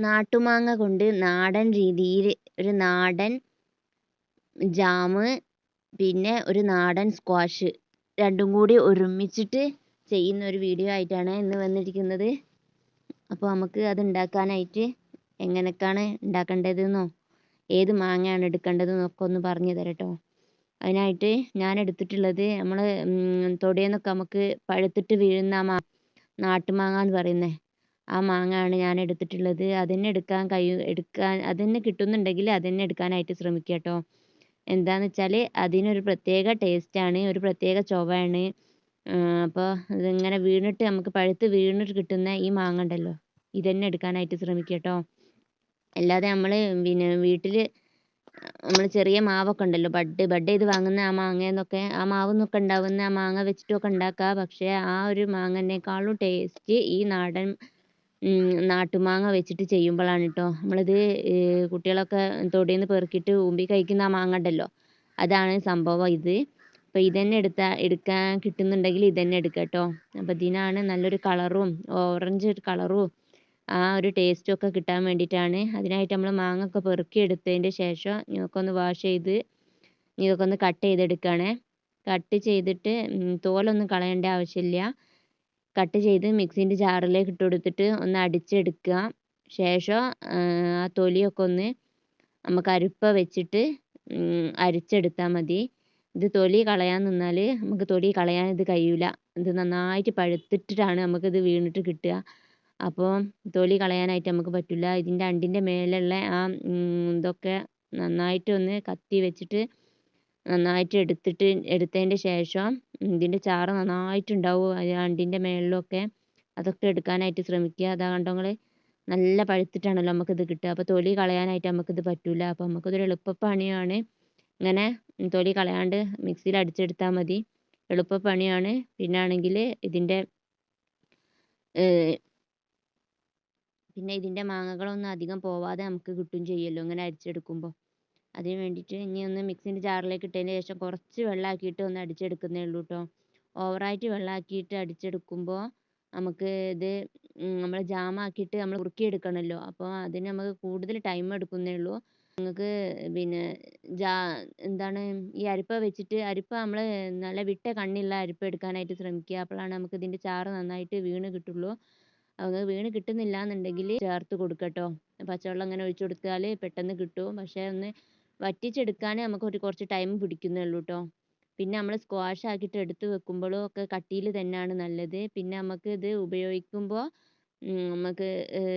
നാട്ടുമാങ്ങ കൊണ്ട് നാടൻ രീതിയിൽ ഒരു നാടൻ ജാമ് പിന്നെ ഒരു നാടൻ സ്ക്വാഷ് രണ്ടും കൂടി ഒരുമിച്ചിട്ട് ചെയ്യുന്ന ഒരു വീഡിയോ ആയിട്ടാണ് ഇന്ന് വന്നിരിക്കുന്നത്. അപ്പോൾ നമുക്ക് അത് ഉണ്ടാക്കാനായിട്ട് എങ്ങനെയൊക്കെയാണ് ഉണ്ടാക്കേണ്ടതെന്നോ ഏത് മാങ്ങയാണ് എടുക്കേണ്ടതെന്നൊക്കെ ഒന്ന് പറഞ്ഞു തരട്ടോ. അതിനായിട്ട് ഞാൻ എടുത്തിട്ടുള്ളത് നമ്മൾ തൊടിയിൽ നിന്നൊക്കെ നമുക്ക് പഴുത്തിട്ട് വീഴുന്ന മാ നാട്ടുമാങ്ങ എന്ന് പറയുന്നത് ആ മാങ്ങയാണ് ഞാൻ എടുത്തിട്ടുള്ളത് അതന്നെ എടുക്കാൻ കഴിയും എടുക്കാൻ അതന്നെ കിട്ടുന്നുണ്ടെങ്കിൽ അതന്നെ എടുക്കാനായിട്ട് ശ്രമിക്കുക കേട്ടോ. എന്താണെന്ന് വെച്ചാൽ അതിനൊരു പ്രത്യേക ടേസ്റ്റാണ് ഒരു പ്രത്യേക ചൊവയാണ്. അപ്പോൾ ഇതിങ്ങനെ വീണിട്ട് നമുക്ക് പഴുത്ത് വീണിട്ട് കിട്ടുന്ന ഈ മാങ്ങ ഉണ്ടല്ലോ ഇതന്നെ എടുക്കാനായിട്ട് ശ്രമിക്കുക കേട്ടോ. അല്ലാതെ നമ്മൾ പിന്നെ വീട്ടിൽ നമ്മൾ ചെറിയ മാവൊക്കെ ഉണ്ടല്ലോ ബഡ് ബഡ് ചെയ്ത് വാങ്ങുന്ന ആ മാങ്ങയെന്നൊക്കെ ആ മാവിൽ നിന്നൊക്കെ ഉണ്ടാവുന്ന ആ മാങ്ങ വെച്ചിട്ടൊക്കെ ഉണ്ടാക്കാം. പക്ഷേ ആ ഒരു മാങ്ങേനേക്കാളും ടേസ്റ്റ് ഈ നാടൻ നാട്ടുമാങ്ങ വെച്ചിട്ട് ചെയ്യുമ്പോഴാണ് കേട്ടോ നമ്മളിത് കുട്ടികളൊക്കെ തൊടിയിൽ നിന്ന് പെറുക്കിയിട്ട് ഊമ്പി കഴിക്കുന്ന ആ മാങ്ങ ഉണ്ടല്ലോ. അതാണ് സംഭവം ഇത്. അപ്പോൾ ഇതന്നെ എടുത്താൽ എടുക്കാൻ കിട്ടുന്നുണ്ടെങ്കിൽ ഇതന്നെ എടുക്കുക കേട്ടോ അപ്പോൾ ഇതിനാണ് നല്ലൊരു കളറും ഓറഞ്ച് കളറും ആ ഒരു ടേസ്റ്റും ഒക്കെ കിട്ടാൻ വേണ്ടിയിട്ടാണ്. അതിനായിട്ട് നമ്മൾ മാങ്ങ ഒക്കെ പെറുക്കി എടുത്തതിന്റെ ശേഷം ഇതൊക്കെ ഒന്ന് വാഷ് ചെയ്ത് ഇതൊക്കെ ഒന്ന് കട്ട് ചെയ്തെടുക്കുകയാണേ കട്ട് ചെയ്തിട്ട് തോലൊന്നും കളയേണ്ട ആവശ്യമില്ല. കട്ട് ചെയ്ത് മിക്സീന്റെ ജാറിലേക്ക് ഇട്ട് കൊടുത്തിട്ട് ഒന്ന് അടിച്ചെടുക്കുക. ശേഷം ആ തൊലിയൊക്കെ ഒന്ന് നമുക്ക് അരിപ്പ വെച്ചിട്ട് അരിച്ചെടുത്താൽ മതി. ഇത് തൊലി കളയാൻ നിന്നാൽ നമുക്ക് തൊലി കളയാൻ ഇത് കഴിയില്ല ഇത് നന്നായിട്ട് പഴുത്തിട്ടിട്ടാണ് നമുക്കിത് വീണിട്ട് കിട്ടുക. അപ്പോൾ തൊലി കളയാനായിട്ട് നമുക്ക് പറ്റില്ല. ഇതിന്റെ അണ്ടിന്റെ മേലെയുള്ള ആ ഇതൊക്കെ നന്നായിട്ട് ഒന്ന് കത്തി വെച്ചിട്ട് നന്നായിട്ട് എടുത്തിട്ട് എടുത്തതിന്റെ ശേഷം ഇതിന്റെ ചാറ് നന്നായിട്ടുണ്ടാവും. അണ്ടിന്റെ മേളിലൊക്കെ അതൊക്കെ എടുക്കാനായിട്ട് ശ്രമിക്കുക. അതാ കണ്ടോ നിങ്ങൾ നല്ല പഴുത്തിട്ടാണല്ലോ നമുക്കിത് കിട്ടുക. അപ്പോൾ തൊലി കളയാനായിട്ട് നമുക്കിത് പറ്റില്ല അപ്പോൾ നമുക്കിതൊരു എളുപ്പപ്പണിയാണ് ഇങ്ങനെ തൊലി കളയാണ്ട് മിക്സിയിൽ അടിച്ചെടുത്താൽ മതി. എളുപ്പപ്പണിയാണ് പിന്നെ ആണെങ്കിൽ ഇതിന്റെ പിന്നെ ഇതിന്റെ മാങ്ങകളൊന്നും അധികം പോവാതെ നമുക്ക് കിട്ടുകയും ചെയ്യുമല്ലോ ഇങ്ങനെ അരിച്ചെടുക്കുമ്പോൾ. അതിന് വേണ്ടിയിട്ട് ഇനി ഒന്ന് മിക്സിന്റെ ജാറിലേക്ക് ഇട്ടതിന് ശേഷം കുറച്ച് വെള്ളമാക്കിയിട്ട് ഒന്ന് അടിച്ചെടുക്കുന്നേ ഉള്ളൂ കേട്ടോ ഓവറായിട്ട് വെള്ളമാക്കിയിട്ട് അടിച്ചെടുക്കുമ്പോൾ നമുക്ക് ഇത് നമ്മൾ ജാമാക്കിയിട്ട് നമ്മൾ ഉറുക്കിയെടുക്കണമല്ലോ അപ്പോൾ അതിന് നമുക്ക് കൂടുതൽ ടൈം എടുക്കുന്നേ ഉള്ളൂ. നിങ്ങൾക്ക് പിന്നെ ജാ എന്താണ് ഈ അരിപ്പ വെച്ചിട്ട് അരിപ്പ നമ്മൾ നല്ല വിട്ട കണ്ണിയുള്ള അരിപ്പ എടുക്കാനായിട്ട് ശ്രമിക്കുക. അപ്പോഴാണ് നമുക്ക് ഇതിന്റെ ചാറ് നന്നായിട്ട് വീണ് കിട്ടുള്ളൂ. അത് വീണ് കിട്ടുന്നില്ല എന്നുണ്ടെങ്കിൽ ചേർത്ത് കൊടുക്കുക പച്ചവെള്ളം ഇങ്ങനെ ഒഴിച്ച് കൊടുത്താൽ പെട്ടെന്ന് കിട്ടും. പക്ഷേ ഒന്ന് വറ്റിച്ചെടുക്കാൻ നമുക്ക് ഒരു കുറച്ച് ടൈം പിടിക്കുന്നേ ഉള്ളൂ കേട്ടോ പിന്നെ നമ്മൾ സ്ക്വാഷ് ആക്കിയിട്ട് എടുത്ത് വെക്കുമ്പോഴും ഒക്കെ കട്ടിയിൽ തന്നെയാണ് നല്ലത്. പിന്നെ നമുക്ക് ഇത് ഉപയോഗിക്കുമ്പോൾ നമുക്ക്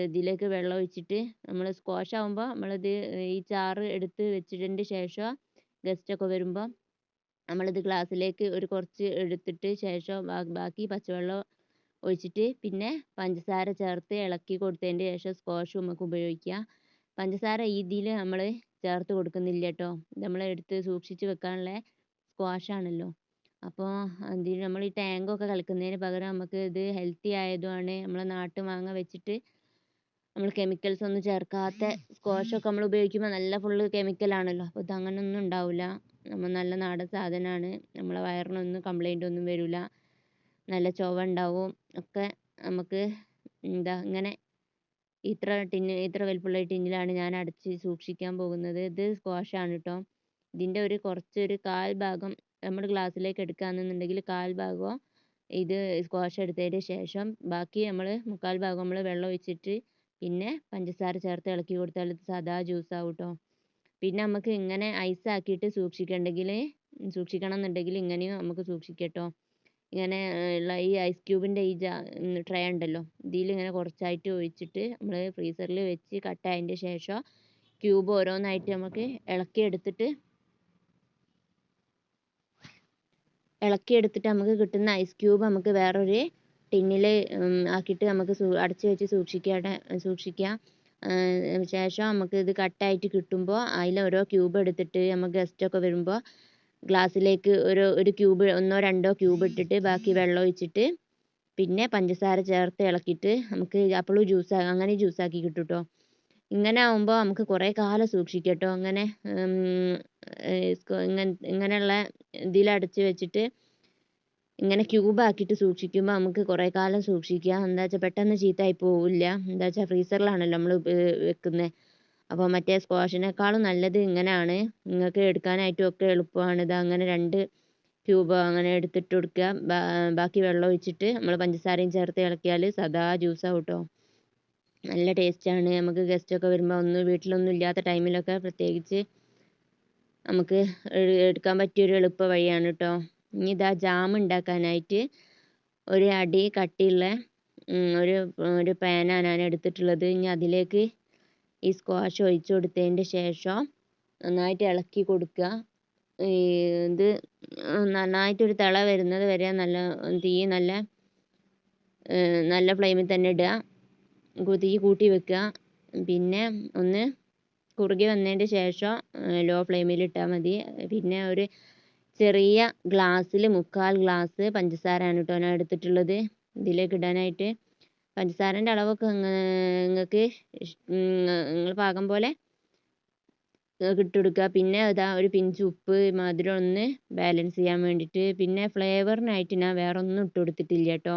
ഇതിലേക്ക് വെള്ളം ഒഴിച്ചിട്ട് നമ്മൾ സ്ക്വാഷ് ആകുമ്പോൾ നമ്മളിത് ഈ ചാറ് എടുത്ത് വെച്ചിട്ടതിന്റെ ശേഷം ഗസ്റ്റൊക്കെ വരുമ്പോൾ നമ്മളിത് ഗ്ലാസ്സിലേക്ക് ഒരു കുറച്ച് എടുത്തിട്ട് ശേഷം ബാക്കി പച്ചവെള്ളം ഒഴിച്ചിട്ട് പിന്നെ പഞ്ചസാര ചേർത്ത് ഇളക്കി കൊടുത്തതിന്റെ ശേഷം സ്ക്വാഷ് നമുക്ക് ഉപയോഗിക്കാം. പഞ്ചസാര ഇതിൽ നമ്മൾ ചേർത്ത് കൊടുക്കുന്നില്ല കേട്ടോ നമ്മൾ എടുത്ത് സൂക്ഷിച്ച് വെക്കാനുള്ള സ്ക്വാഷ് ആണല്ലോ. അപ്പോൾ അതിന് നമ്മൾ ഈ ടാങ്കൊക്കെ കളിക്കുന്നതിന് പകരം നമുക്ക് ഇത് ഹെൽത്തി ആയതുമാണ്. നമ്മളെ നാട്ടു മാങ്ങ വെച്ചിട്ട് നമ്മൾ കെമിക്കൽസ് ഒന്നും ചേർക്കാത്ത സ്ക്വാഷൊക്കെ നമ്മൾ ഉപയോഗിക്കുമ്പോൾ നല്ല ഫുള്ള് കെമിക്കലാണല്ലോ അപ്പോൾ അങ്ങനെ ഒന്നും ഉണ്ടാവില്ല നമ്മൾ നല്ല നാടൻ സാധനമാണ് നമ്മളെ വയറിനൊന്നും കംപ്ലൈന്റ് ഒന്നും വരില്ല നല്ല ചുവ ഉണ്ടാവും. ഒക്കെ നമുക്ക് എന്താ ഇങ്ങനെ ഇത്ര ടിന്ന് ഇത്ര വലിപ്പമുള്ള ടിന്നിലാണ് ഞാൻ അടച്ച് സൂക്ഷിക്കാൻ പോകുന്നത്. ഇത് സ്ക്വാഷാണ് കേട്ടോ ഇതിന്റെ ഒരു കുറച്ചൊരു കാൽ ഭാഗം നമ്മൾ ഗ്ലാസ്സിലേക്ക് എടുക്കുകയാണെന്നുണ്ടെങ്കിൽ കാൽ ഭാഗവും ഇത് സ്ക്വാഷ് എടുത്തതിന് ശേഷം ബാക്കി നമ്മൾ മുക്കാൽ ഭാഗം നമ്മൾ വെള്ളം ഒഴിച്ചിട്ട് പിന്നെ പഞ്ചസാര ചേർത്ത് ഇളക്കി കൊടുത്താൽ ഇത് സാധാ ജ്യൂസ് ആവും കേട്ടോ പിന്നെ നമുക്ക് ഇങ്ങനെ ഐസ് ആക്കിയിട്ട് സൂക്ഷിക്കണം എന്നുണ്ടെങ്കിൽ ഇങ്ങനെയും നമുക്ക് സൂക്ഷിക്കാം കേട്ടോ ഇങ്ങനെ ഉള്ള ഈ ഐസ് ക്യൂബിന്റെ ഈ ട്രേ ഉണ്ടല്ലോ. ഇതിൽ ഇങ്ങനെ കുറച്ചായിട്ട് ഒഴിച്ചിട്ട് നമ്മൾ ഫ്രീസറിൽ വെച്ച് കട്ടായതിന്റെ ശേഷം ക്യൂബ് ഓരോന്നായിട്ട് നമുക്ക് ഇളക്കി എടുത്തിട്ട് ഇളക്കി എടുത്തിട്ട് നമുക്ക് കിട്ടുന്ന ഐസ് ക്യൂബ് നമുക്ക് വേറൊരു ടിന്നിൽ ആക്കിയിട്ട് നമുക്ക് അടച്ചു വെച്ച് സൂക്ഷിക്കാതെ സൂക്ഷിക്കാം ശേഷം നമുക്ക് ഇത് കട്ടായിട്ട് കിട്ടുമ്പോൾ അതിൽ ഓരോ ക്യൂബ് എടുത്തിട്ട് നമുക്ക് ഗസ്റ്റൊക്കെ വരുമ്പോൾ ഗ്ലാസ്സിലേക്ക് ഒരു ഒരു ക്യൂബ് ഒന്നോ രണ്ടോ ക്യൂബ് ഇട്ടിട്ട് ബാക്കി വെള്ളം ഒഴിച്ചിട്ട് പിന്നെ പഞ്ചസാര ചേർത്ത് ഇളക്കിയിട്ട് നമുക്ക് അപ്പോഴും ജ്യൂസ് അങ്ങനെ ജ്യൂസ് ആക്കി കിട്ടും കേട്ടോ ഇങ്ങനെ ആകുമ്പോൾ നമുക്ക് കുറേ കാലം സൂക്ഷിക്കാം കേട്ടോ അങ്ങനെ ഇങ്ങനെ ഇങ്ങനെയുള്ള ഇതിൽ അടച്ച് വെച്ചിട്ട് ഇങ്ങനെ ക്യൂബ് ആക്കിയിട്ട് സൂക്ഷിക്കുമ്പോൾ നമുക്ക് കുറേ കാലം സൂക്ഷിക്കാം. എന്താ വെച്ചാൽ പെട്ടെന്ന് ചീത്തയായി പോവില്ല. എന്താ വെച്ചാൽ ഫ്രീസറിലാണല്ലോ നമ്മൾ വെക്കുന്നത് അപ്പോൾ മറ്റേ സ്ക്വാഷിനേക്കാളും നല്ലത് ഇങ്ങനെയാണ് നിങ്ങൾക്ക് എടുക്കാനായിട്ടും ഒക്കെ എളുപ്പമാണ്. ഇത് അങ്ങനെ രണ്ട് ക്യൂബ് അങ്ങനെ എടുത്തിട്ട് കൊടുക്കുക. ബാക്കി വെള്ളം ഒഴിച്ചിട്ട് നമ്മൾ പഞ്ചസാരയും ചേർത്ത് ഇളക്കിയാൽ സദാ ജ്യൂസാവും കേട്ടോ നല്ല ടേസ്റ്റാണ് നമുക്ക് ഗസ്റ്റൊക്കെ വരുമ്പോൾ ഒന്ന് വീട്ടിലൊന്നും ഇല്ലാത്ത ടൈമിലൊക്കെ പ്രത്യേകിച്ച് നമുക്ക് എടുക്കാൻ പറ്റിയൊരു എളുപ്പ വഴിയാണ് കേട്ടോ ഇനി ഇതാ ജാം ഉണ്ടാക്കാനായിട്ട് ഒരു അടി കട്ടിയുള്ള ഒരു ഒരു പാനാണ് ഞാൻ എടുത്തിട്ടുള്ളത്. ഇനി അതിലേക്ക് ഈ സ്ക്വാഷ് ഒഴിച്ചു കൊടുത്തതിന്റെ ശേഷം നന്നായിട്ട് ഇളക്കി കൊടുക്കുക. ഇത് നന്നായിട്ടൊരു തിള വരുന്നത് വരെ നല്ല തീ നല്ല നല്ല ഫ്ലെയിമിൽ തന്നെ ഇടുക. തീ കൂട്ടി വെക്കുക. പിന്നെ ഒന്ന് കുറുകി വന്നതിന്റെ ശേഷം ലോ ഫ്ലെയിമിൽ ഇട്ടാൽ മതി. പിന്നെ ഒരു ചെറിയ ഗ്ലാസ്സിൽ മുക്കാൽ ഗ്ലാസ് പഞ്ചസാരയാണ് കേട്ടോ ഞാൻ എടുത്തിട്ടുള്ളത്. ഇതിലേക്ക് ഇടാനായിട്ട് പഞ്ചസാരന്റെ അളവൊക്കെ നിങ്ങൾക്ക് നിങ്ങൾ പാകം പോലെ ഇട്ട് കൊടുക്കുക പിന്നെ ഇതാ ഒരു പിഞ്ച് ഉപ്പ് മധുരം ഒന്ന് ബാലൻസ് ചെയ്യാൻ വേണ്ടിയിട്ട് പിന്നെ ഫ്ലേവറിനായിട്ട് ഞാൻ വേറെ ഒന്നും ഇട്ട് കൊടുത്തിട്ടില്ല കേട്ടോ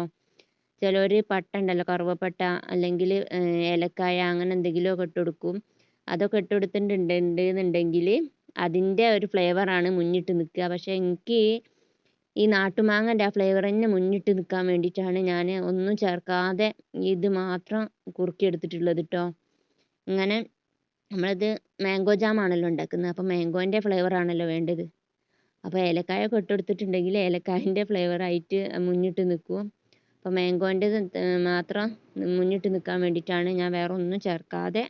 ചിലർ പട്ട ഉണ്ടല്ലോ കറുവപ്പട്ട അല്ലെങ്കിൽ ഏലക്കായ അങ്ങനെ എന്തെങ്കിലുമൊക്കെ ഇട്ട് കൊടുക്കും അതൊക്കെ ഇട്ട് കൊടുത്തിട്ടുണ്ടെന്നുണ്ടെങ്കിൽ അതിന്റെ ഒരു ഫ്ലേവറാണ് മുന്നിട്ട് നിൽക്കുക പക്ഷേ എനിക്ക് ഈ നാട്ടുമാങ്ങന്റെ ആ ഫ്ലേവർ തന്നെ മുന്നിട്ട് നിൽക്കാൻ വേണ്ടിയിട്ടാണ് ഞാൻ ഒന്നും ചേർക്കാതെ ഇത് മാത്രം കുറുക്കി എടുത്തിട്ടുള്ളത് കേട്ടോ ഇങ്ങനെ നമ്മളിത് മാംഗോ ജാം ആണല്ലോ ഉണ്ടാക്കുന്നത്. അപ്പോൾ മാംഗോന്റെ ആണല്ലോ വേണ്ടത്. അപ്പോൾ ഏലക്കായ ഒക്കെ ഇട്ടെടുത്തിട്ടുണ്ടെങ്കിൽ ഏലക്കായന്റെ ഫ്ലേവറായിട്ട് മുന്നിട്ട് നിൽക്കും. അപ്പോൾ മാംഗോന്റെ മാത്രം മുന്നിട്ട് നിൽക്കാൻ വേണ്ടിയിട്ടാണ് ഞാൻ വേറെ ഒന്നും ചേർക്കാതെ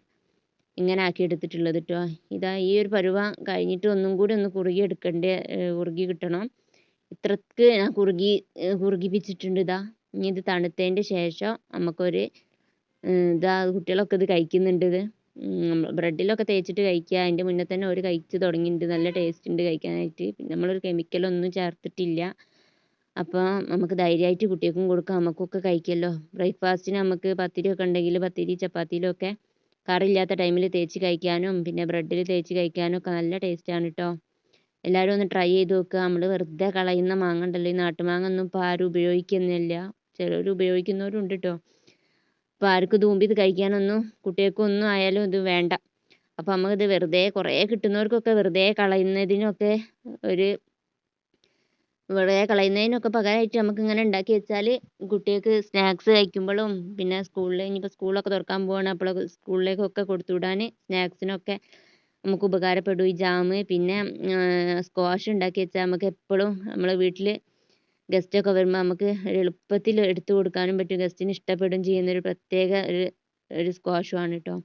ഇങ്ങനെ ആക്കി എടുത്തിട്ടുള്ളത് കേട്ടോ ഇതാ ഈ ഒരു പരുവം കഴിഞ്ഞിട്ട് ഒന്നും കൂടി ഒന്ന് കുറുകി എടുക്കണ്ടേ കുറുകി കിട്ടണം. ഇത്രക്ക് ഞാൻ കുറുകി കുറുകിപ്പിച്ചിട്ടുണ്ട് ഇതാ ഇനി ഇത് തണുത്തതിന്റെ ശേഷം നമുക്കൊരു ഇതാ കുട്ടികളൊക്കെ ഇത് കഴിക്കുന്നുണ്ട് ഇത്. ബ്രെഡിലൊക്കെ തേച്ചിട്ട് കഴിക്കുക. അതിന്റെ മുന്നേ തന്നെ ഒരു കഴിച്ച് തുടങ്ങിയിട്ടുണ്ട്. നല്ല ടേസ്റ്റ് ഉണ്ട് കഴിക്കാനായിട്ട്. പിന്നെ നമ്മളൊരു കെമിക്കലൊന്നും ചേർത്തിട്ടില്ല. അപ്പോൾ നമുക്ക് ധൈര്യമായിട്ട് കുട്ടികൾക്കും കൊടുക്കാം. നമുക്കൊക്കെ കഴിക്കല്ലോ. ബ്രേക്ക്ഫാസ്റ്റിന് നമുക്ക് പത്തിരിയൊക്കെ ഉണ്ടെങ്കിൽ പത്തിരി ചപ്പാത്തിയിലൊക്കെ കറിയില്ലാത്ത ടൈമിൽ തേച്ച് കഴിക്കാനും പിന്നെ ബ്രെഡിൽ തേച്ച് കഴിക്കാനും ഒക്കെ നല്ല ടേസ്റ്റാണ് കേട്ടോ എല്ലാവരും ഒന്ന് ട്രൈ ചെയ്ത് നോക്കുക നമ്മൾ വെറുതെ കളയുന്ന മാങ്ങ ഉണ്ടല്ലോ. ഈ നാട്ടുമാങ്ങ ഒന്നും ഇപ്പോൾ ആരും ഉപയോഗിക്കുന്നില്ല. ചിലർ ഉപയോഗിക്കുന്നവരും ഉണ്ട് കേട്ടോ അപ്പോൾ ആർക്കും തൂമ്പി ഇത് കഴിക്കാനൊന്നും കുട്ടികൾക്കൊന്നും ആയാലും ഇത് വേണ്ട. അപ്പോൾ നമുക്കിത് വെറുതെ കുറേ കിട്ടുന്നവർക്കൊക്കെ വെറുതെ കളയുന്നതിനൊക്കെ ഒരു വെറുതെ കളയുന്നതിനൊക്കെ പകരമായിട്ട് നമുക്ക് ഇങ്ങനെ ഉണ്ടാക്കി വെച്ചാൽ കുട്ടികൾക്ക് സ്നാക്സ് കഴിക്കുമ്പോഴും പിന്നെ സ്കൂളിൽ ഇനിയിപ്പോൾ സ്കൂളൊക്കെ തുറക്കാൻ പോവാണ്. അപ്പോൾ സ്കൂളിലേക്കൊക്കെ കൊടുത്തു വിടാൻ സ്നാക്സിനൊക്കെ നമുക്ക് ഉപകാരപ്പെടും. ഈ ജാം പിന്നെ സ്ക്വാഷ് ഉണ്ടാക്കി വെച്ചാൽ നമുക്ക് എപ്പോഴും നമ്മളെ വീട്ടിൽ ഗസ്റ്റൊക്കെ വരുമ്പോൾ നമുക്ക് എളുപ്പത്തിൽ എടുത്തു കൊടുക്കാനും പറ്റും. ഗസ്റ്റിന് ഇഷ്ടപ്പെടുകയും ചെയ്യുന്ന ഒരു പ്രത്യേക ഒരു ഒരു സ്ക്വാഷുമാണ് കേട്ടോ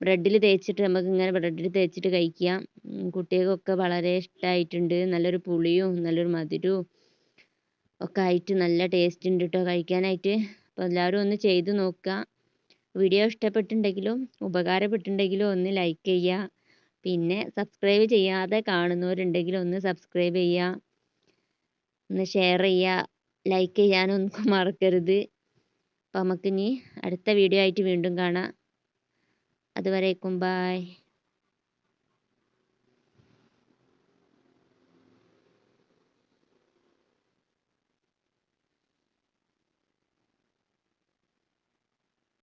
ബ്രെഡിൽ തേച്ചിട്ട് നമുക്ക് ഇങ്ങനെ ബ്രെഡിൽ തേച്ചിട്ട് കഴിക്കാം കുട്ടികൾക്കൊക്കെ വളരെ ഇഷ്ടമായിട്ടുണ്ട് നല്ലൊരു പുളിയും നല്ലൊരു മധുരവും ഒക്കെ ആയിട്ട് നല്ല ടേസ്റ്റ് ഉണ്ട് കേട്ടോ കഴിക്കാനായിട്ട്. അപ്പോൾ എല്ലാവരും ഒന്ന് ചെയ്ത് നോക്കുക. വീഡിയോ ഇഷ്ടപ്പെട്ടിട്ടുണ്ടെങ്കിലും ഉപകാരപ്പെട്ടിട്ടുണ്ടെങ്കിലും ഒന്ന് ലൈക്ക് ചെയ്യുക. പിന്നെ സബ്സ്ക്രൈബ് ചെയ്യാതെ കാണുന്നവരുണ്ടെങ്കിൽ ഒന്ന് സബ്സ്ക്രൈബ് ചെയ്യുക ഒന്ന് ഷെയർ ചെയ്യുക ലൈക്ക് ചെയ്യാനൊന്നും മറക്കരുത്. അപ്പോൾ നമുക്കിനി അടുത്ത വീഡിയോ ആയിട്ട് വീണ്ടും കാണാം. അതുവരേക്കും ബായ്